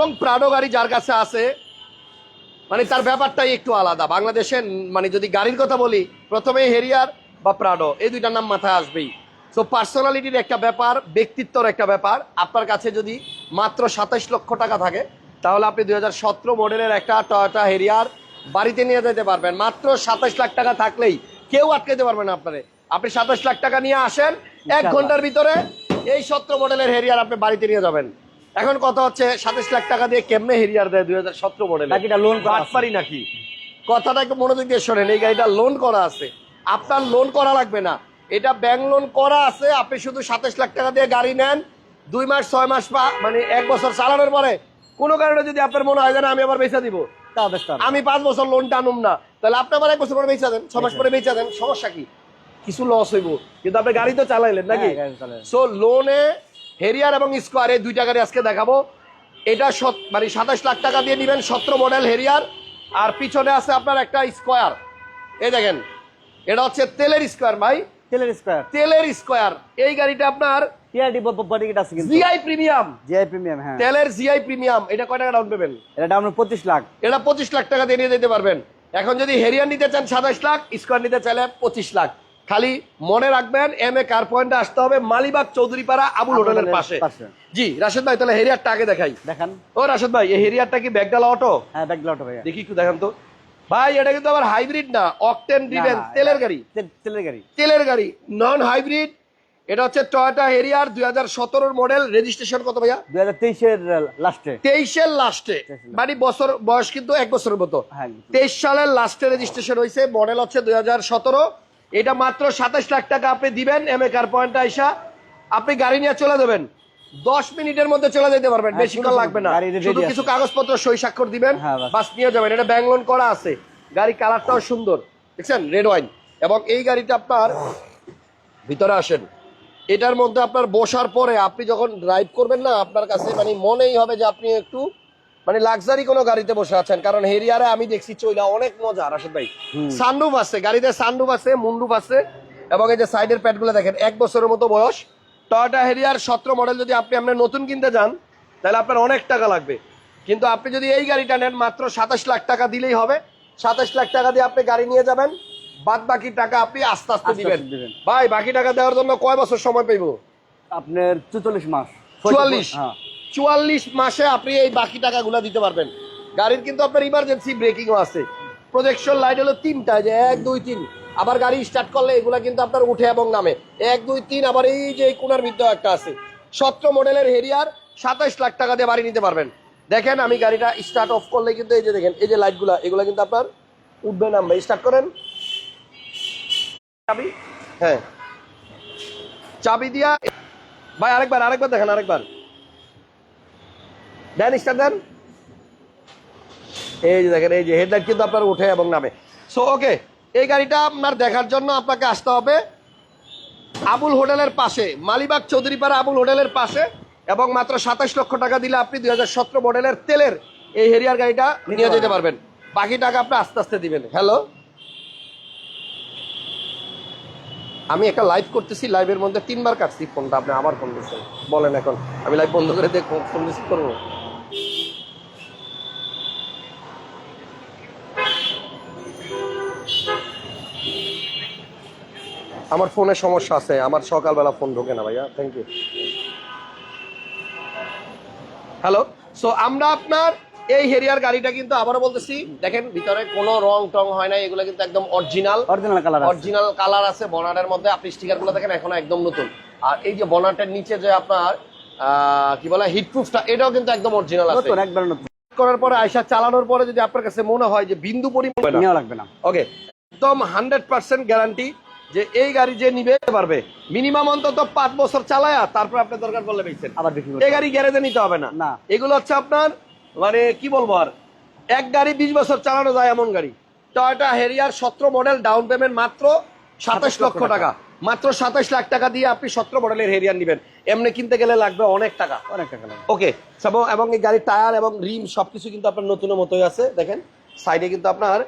এবং প্রাডো গাড়ি যার কাছে আছে মানে তার ব্যাপারটাই একটু আলাদা। বাংলাদেশে মানে যদি গাড়ির কথা বলি প্রথমে হেরিয়ার বা প্রাডো এই দুইটার নাম মাথায় আসবেই। সো পার্সোনালিটির একটা ব্যাপার ব্যক্তিত্বর একটা ব্যাপার। আপনার কাছে যদি মাত্র সাতাইশ লক্ষ টাকা থাকে তাহলে আপনি দুই হাজার সতেরো মডেলের একটা টয়োটা হেরিয়ার বাড়িতে নিয়ে যেতে পারবেন। মাত্র সাতাইশ লাখ টাকা থাকলেই কেউ আটকাতে পারবে না আপনারে। আপনি সাতাইশ লাখ টাকা নিয়ে আসেন এক ঘণ্টার ভিতরে এই সতেরো মডেলের হেরিয়ার আপনি বাড়িতে নিয়ে যাবেন। এখন কথা হচ্ছে? সাতাইশ লাখ টাকা দিয়ে কেমনে হেরিয়ার দেয় দুই হাজার সতেরো মডেল বাকিটা লোন পারি নাকি? কথাটা একটু মনোযোগ দিয়ে শোনেন এই গাড়িটা লোন করা আছে। আপনার লোন করা লাগবে না। এটা ব্যাংক লোন করা আছে আপনি শুধু সাতাশ লাখ টাকা দিয়ে গাড়ি নেন দুই মাস ছয় মাস বা মানে এক বছর চালানোর পরে কোনো কারণে যদি আপনার মনে হয় যে আমি আবার বেচা দিব। আমি পাঁচ বছর লোন টানুম না। তাহলে আপনি আবার এক বছর পরে বেচা দেন ছ মাস পরে বেচা দেন সমস্যা কি? কিছু লস হইব। কিন্তু আপনি গাড়ি তো চালাইলেন নাকি? হ্যাঁ। সো লোনে হেরিয়ার এবং স্কোয়ার এই দুইটা গাড়ি আজকে দেখাবো। এটা সত- মানে সাতাশ লাখ টাকা দিয়ে নেবেন সতেরো মডেল হেরিয়ার। আর পিছনে আছে আপনার একটা স্কোয়ার। এই দেখেন এটা হচ্ছে তেলের স্কোয়ার ভাই। তেলের স্কোয়ার। তেলের স্কোয়ার। এই গাড়িটা আপনার টিআরডি বডি কিট আছে কিন্তু। জিআই প্রিমিয়াম জিআই প্রিমিয়াম হ্যাঁ। তেলের জিআই প্রিমিয়াম এটা কয় টাকা ডাউন পেবেন এটা দাম পঁচিশ লাখ। এটা পঁচিশ লাখ টাকা দিয়ে নিয়ে যেতে পারবেন। এখন যদি হেরিয়ার নিতে চান সাতাশ লাখ স্কোয়ার নিতে চাইলে পঁচিশ লাখ। খালি মনে রাখবেন এম এ কার পয়েন্টে আসতে হবে মালিবাগ চৌধুরীপাড়া আবুল আবুল হোটেলের পাশে। জি রাশেদ ভাই তাহলে হেরিয়ারটা আগে দেখাই। দেখান। ও রাশেদ ভাই এই হেরিয়ারটা কি ব্যাগডালা অটো হ্যাঁ ব্যাক লট ভাইয়া। দেখি একটু দেখান তো। ভাই এটা কিন্তু আবার হাইব্রিড না অকটেন না, ড্রিভেন না, তেলের গাড়ি। তেলের গাড়ি। তেলের গাড়ি নন হাইব্রিড এটা হচ্ছে টয়োটা হেরিয়ার দুই হাজার সতেরোর মডেল রেজিস্ট্রেশন কত ভাইয়া? দুই হাজার তেইশের লাস্টে। তেইশের লাস্টে। মানে বছর বয়স কিন্তু এক বছরের মতো। হ্যাঁ তেইশ সালের লাস্টে রেজিস্ট্রেশন হয়েছে। মডেল হচ্ছে দুই হাজার সতেরো। এটা মাত্র সাতাশ লাখ টাকা আপনি দিবেন এম এ কার পয়েন্ট আইসা। আপনি গাড়ি নিয়ে চলে দেবেন দশ মিনিটের মধ্যে চলে যেতে পারবেন হ্যাঁ, বেশিক্ষণ লাগবে না। শুধু কিছু কাগজপত্র সই স্বাক্ষর দিবেন হ্যাঁ, বাস। বাস নিয়ে যাবেন। এটা ব্যাংক লোন করা আছে। গাড়ি কালারটাও সুন্দর। দেখছেন? রেড ওয়াইন এবং এই গাড়িটা আপনার ভিতরে আসেন। এটার মধ্যে আপনার বসার পরে আপনি যখন ড্রাইভ করবেন না আপনার কাছে মানে মনেই হবে যে আপনি একটু মানে লাক্সারি কোনো গাড়িতে বসে আছেন? কারণ হেরিয়ারে আমি দেখছি চইলা অনেক মজা রাশেদ ভাই। সানরুফ আছে গাড়িতে সানরুফ আছে মুন্ডুফ আছে এবং এই যে সাইডের প্যাডগুলো দেখেন এক বছরের মতো বয়স। টয়োটা হেরিয়ার সতেরো মডেল যদি আপনি আপনার নতুন কিনতে যান তাহলে আপনার অনেক টাকা লাগবে। কিন্তু আপনি যদি এই গাড়িটা নেন মাত্র সাতাশ লাখ টাকা দিলেই হবে। সাতাশ লাখ টাকা দিয়ে আপনি গাড়ি নিয়ে যাবেন বাদ বাকি টাকা আপনি আস্তে আস্তে আস্তে দিবেন। ভাই বাকি টাকা দেওয়ার জন্য কয় বছর সময় পাইব? আপনার চুচল্লিশ মাস। চুয়াল্লিশ? হ্যাঁ। চুয়াল্লিশ মাসে আপনি এই বাকি টাকাগুলো দিতে পারবেন। গাড়ির কিন্তু আপনার ইমার্জেন্সি ব্রেকিংও আছে। প্রজেকশন লাইট হলো তিনটা যে এক দুই তিন। আবার গাড়ি স্টার্ট করলে এগুলো কিন্তু আপনার উঠে এবং নামে। এক দুই তিন আবার এই যে কোনার ভিতরে একটা আছে। সতেরো মডেলের হেরিয়ার সাতাইশ লাখ টাকা দিয়ে বাড়ি নিতে পারবেন। দেখেন আমি গাড়িটা স্টার্ট অফ করলে কিন্তু এই যে দেখেন এই যে লাইটগুলো এগুলো কিন্তু আপনার উঠবে নামবে। স্টার্ট করেন। চাবি? হ্যাঁ। চাবি দিয়া ভাই আরেকবার আরেকবার দেখেন আরেকবার। দেন স্টার, দেন। এই যে দেখেন, এই যে হেডলাইট কিন্তু আপনার উঠে এবং নামে। সো ওকে এই গাড়িটা আপনার দেখার জন্য আপনাকে আসতে হবে আবুল হোটেলের পাশে, মালিবাগ চৌধুরীপাড়া আবুল হোটেলের পাশে, এবং মাত্র সাতাশ লক্ষ টাকা দিলে আপনি দুই হাজার সতেরো মডেলের তেলের এই হেরিয়ার গাড়িটা নিয়ে যেতে পারবেন। বাকি টাকা আপনি আস্তে আস্তে দিবেন। হ্যালো আমি একটা লাইভ করতেছি লাইভের মধ্যে তিনবার কাটছি, ফোনটা আপনি আবার ফোন দিচ্ছেন বলেন এখন। আমি লাইভ বন্ধ করে দেখব ফোন রিসিভ করব। আমার ফোনে সমস্যা আছে আমার সকালবেলা ফোন ঢোকে না ভাইয়া থ্যাংক ইউ হ্যালো সো আমরা আপনার এই হেরিয়ার গাড়িটা কিন্তু আবারও বলতেছি দেখেন ভিতরে কোনো রং টং হয় না এগুলো কিন্তু একদম original original colour original colour আছে বনারের মধ্যে আপনি স্টিকারগুলো দেখেন এখনও একদম নতুন। আর এই যে বনাটের নিচে যে আপনার কি বলে হিটপ্রুফটা এটাও কিন্তু একদম অরিজিনাল আছে। একবার নতুন। করার পরে আয়সা চালানোর পরে যদি আপনার কাছে মনে হয় যে বিন্দু পরিমাণ নেওয়া লাগবে না। ওকে একদম হান্ড্রেড পার্সেন্ট গ্যারান্টি যে এই গাড়ি যে নিবে পারবে। মিনিমাম অন্তত পাঁচ বছর চালায়া তারপর আপনার দরকার পড়লে বেচছেন। আবার এই গাড়ি গ্যারেজে নিতে হবে না। না। এগুলো হচ্ছে আপনার মানে কি বলব আর এক গাড়ি বিশ বছর চালানো যায় এমন গাড়ি। টয়টা হেরিয়ার সতেরো মডেল ডাউন পেমেন্ট মাত্র সাতাশ লক্ষ টাকা। মাত্র সাতাশ লাখ টাকা দিয়ে আপনি সতেরো মডেলের হেরিয়ার নিবেন। এমনি কিনতে গেলে লাগবে অনেক টাকা। অনেক টাকা লাগবে। ওকে এবং এই গাড়ির টায়ার এবং রিম সবকিছু কিন্তু আপনার নতুনের মতোই আছে। দেখেন সাইডে কিন্তু আপনার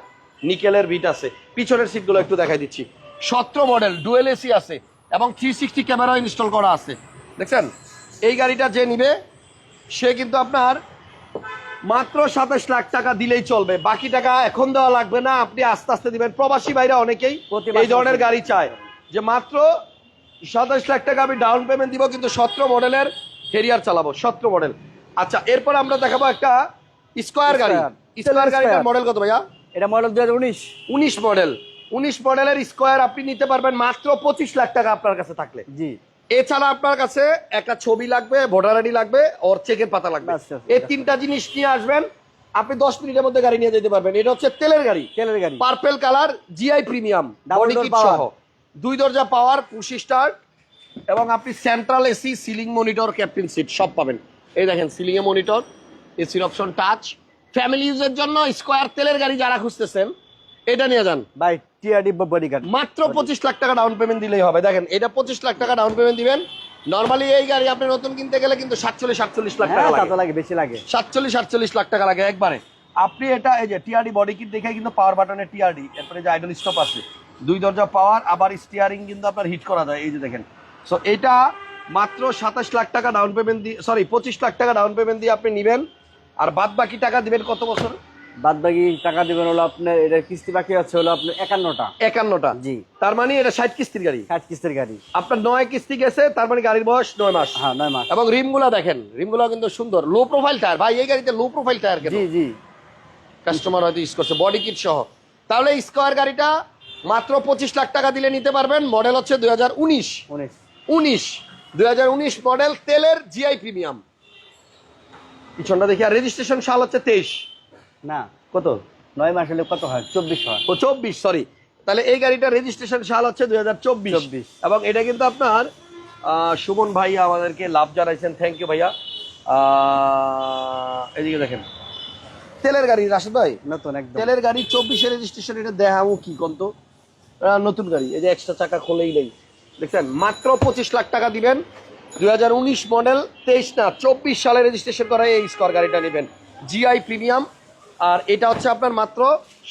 নিকেলের বিট আছে। পিছনের সিটগুলো একটু দেখাই দিচ্ছি। সতেরো মডেল ডুয়েল এসি আছে এবং থ্রি সিক্সটি ক্যামেরা ইনস্টল করা আছে। দেখছেন? এই গাড়িটা যে নিবে সে কিন্তু আপনার মাত্র সাতাশ লাখ টাকা দিলেই চলবে। বাকি টাকা এখন দেওয়া লাগবে না আপনি আস্তে আস্তে দিবেন। প্রবাসী ভাইরা অনেকেই এই ধরনের গাড়ি চায়। যে মাত্র সাতাশ লাখ টাকা আমি ডাউন পেমেন্ট দিব কিন্তু সতেরো মডেলের হেরিয়ার চালাবো সতেরো মডেল। আচ্ছা এরপর আমরা দেখাবো একটা স্কোয়ার গাড়ি. স্কোয়ার গাড়িটার মডেল কত ভাইয়া? এটা মডেল দু হাজার উনিশ। উনিশ মডেল উনিশ মডেলের স্কোয়ার আপনি নিতে পারবেন মাত্র পঁচিশ লাখ টাকা আপনার কাছে থাকলে। জি। এছাড়া আপনার কাছে একটা ছবি লাগবে ভোটার আইডি লাগবে ওর চেকের পাতা লাগবে। এই তিনটা জিনিস নিয়ে আসবেন আপনি দশ মিনিটের মধ্যে গাড়ি নিয়ে যেতে পারবেন। এটা হচ্ছে তেলের গাড়ি। তেলের গাড়ি। পার্পেল কালার জিআই প্রিমিয়াম দুই দরজা পাওয়ার পুশি স্টার্ট এবং আপনি central AC ceiling monitor captain seat সব পাবেন। এই দেখেন সিলিং এ মনিটর এসির অপশন টাচ ফ্যামিলি ইউজের জন্য স্কোয়ার তেলের গাড়ি যারা খুঁজতেছেন এটা নিয়ে যান। বাই টিআরডি বডি গার্ড মাত্র পঁচিশ লাখ টাকা ডাউন পেমেন্ট দিলেই হবে। দেখেন এটা পঁচিশ লাখ টাকা ডাউন পেমেন্ট দিবেন। নর্মালি এই গাড়ি আপনি নতুন কিনতে গেলে কিন্তু সাতচল্লিশ সাতচল্লিশ লাখ টাকা হ্যাঁ লাগে। লাগে বেশি লাগে। সাতচল্লিশ আটচল্লিশ লাখ টাকা লাগে একবারে। আপনি এটা এই যে টিআরডি বডি কিট দেখে কিন্তু পাওয়ার বাটনে টিআরডি এরপরে যে আইডল স্টপ আছে। দুই দরজা পাওয়ার আবার স্টিয়ারিং কিন্তু আপনার হিট করা যায়। এই যে দেখেন। সো এটা মাত্র সাতাশ লাখ টাকা ডাউন পেমেন্ট দিয়ে সরি পঁচিশ লাখ টাকা ডাউন পেমেন্ট দিয়ে আপনি নেবেন। আর বাদ বাকি টাকা দিবেন কত বছর? বাদ বাকি টাকা দিবেন হলো আপনার এটা কিস্তি বাকি আছে হলো আপনার একান্নটা। একান্নটা? জি। তার মানে এটা ষাট কিস্তির গাড়ি? ষাট কিস্তির গাড়ি। আপনার নয় কিস্তি গেছে তার মানে গাড়ির বয়স নয় মাস। হ্যাঁ নয় মাস। এবং রিমগুলো দেখেন রিমগুলো কিন্তু সুন্দর। লো প্রোফাইল টায়ার ভাই এই গাড়িতে লো প্রোফাইল টায়ার কেন? জি জি। কাস্টমার হয়তো ইউজ করছে বডি কিট সহ। তাহলে স্কোয়ার গাড়িটা মাত্র পঁচিশ লাখ টাকা দিলে নিতে পারবেন। মডেল হচ্ছে দুই হাজার উনিশ। উনিশ। দুই হাজার উনিশ মডেল তেলের জিআই প্রিমিয়াম পিছনটা দেখি আর রেজিস্ট্রেশন সাল হচ্ছে তেইশ। না কত? নয় মাস হলে কত হয়? চব্বিশ হয়। ও চব্বিশ সরি তাহলে এই গাড়িটা রেজিস্ট্রেশন সাল হচ্ছে দুই হাজার চব্বিশ। 24 এবং এটা কিন্তু আপনার সুমন ভাই আমাদেরকে লাভ জানাইছেন। থ্যাংক ইউ ভাইয়া। এদিকে দেখেন। তেলের গাড়ি রাশেদ ভাই? নতুন একদম। তেলের গাড়ি চব্বিশে রেজিস্ট্রেশন এটা দেখাবো কি কন্ত? নতুন গাড়ি এই যে এক্সট্রা চাকা খোলেই নেই। দেখছেন মাত্র পঁচিশ লাখ টাকা দিবেন। দুই হাজার উনিশ মডেল তেইশ না চব্বিশ সালে রেজিস্ট্রেশন করা এই স্কর গাড়িটা নেবেন। জিআই প্রিমিয়াম আর এটা হচ্ছে আপনার মাত্র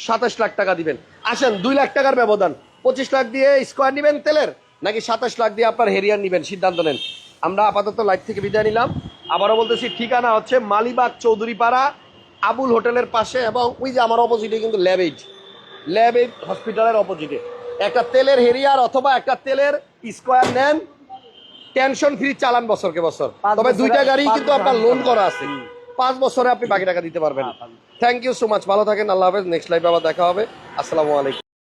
সাতাশ লাখ টাকা দিবেন। আসেন দুই লাখ টাকার ব্যবধান। পঁচিশ লাখ দিয়ে স্কোয়ার নেবেন তেলের নাকি সাতাশ লাখ দিয়ে আপনার হেরিয়ার নেবেন? সিদ্ধান্ত নেন। আমরা আপাতত লাইভ থেকে বিদায় নিলাম। আবারও বলতেছি ঠিকানা হচ্ছে মালিবাগ চৌধুরীপাড়া আবুল হোটেলের পাশে এবং ওই যে আমার অপোজিটে কিন্তু ল্যাবেজ। ল্যাবেজ হসপিটালের অপোজিটে একটা তেলের হেরিয়ার অথবা একটা তেলের স্কোয়ার নেন। টেনশন ফ্রি চালান বছরকে বছর। তবে দুইটা গাড়ি কিন্তু আপনার লোন করা আছে। পাঁচ বছরে আপনি বাকি টাকা দিতে পারবেন। থ্যাংক ইউ সো মাচ ভালো থাকেন আল্লাহ হাফেজ। নেক্সট লাইফে আবার দেখা হবে। আসসালামু আলাইকুম।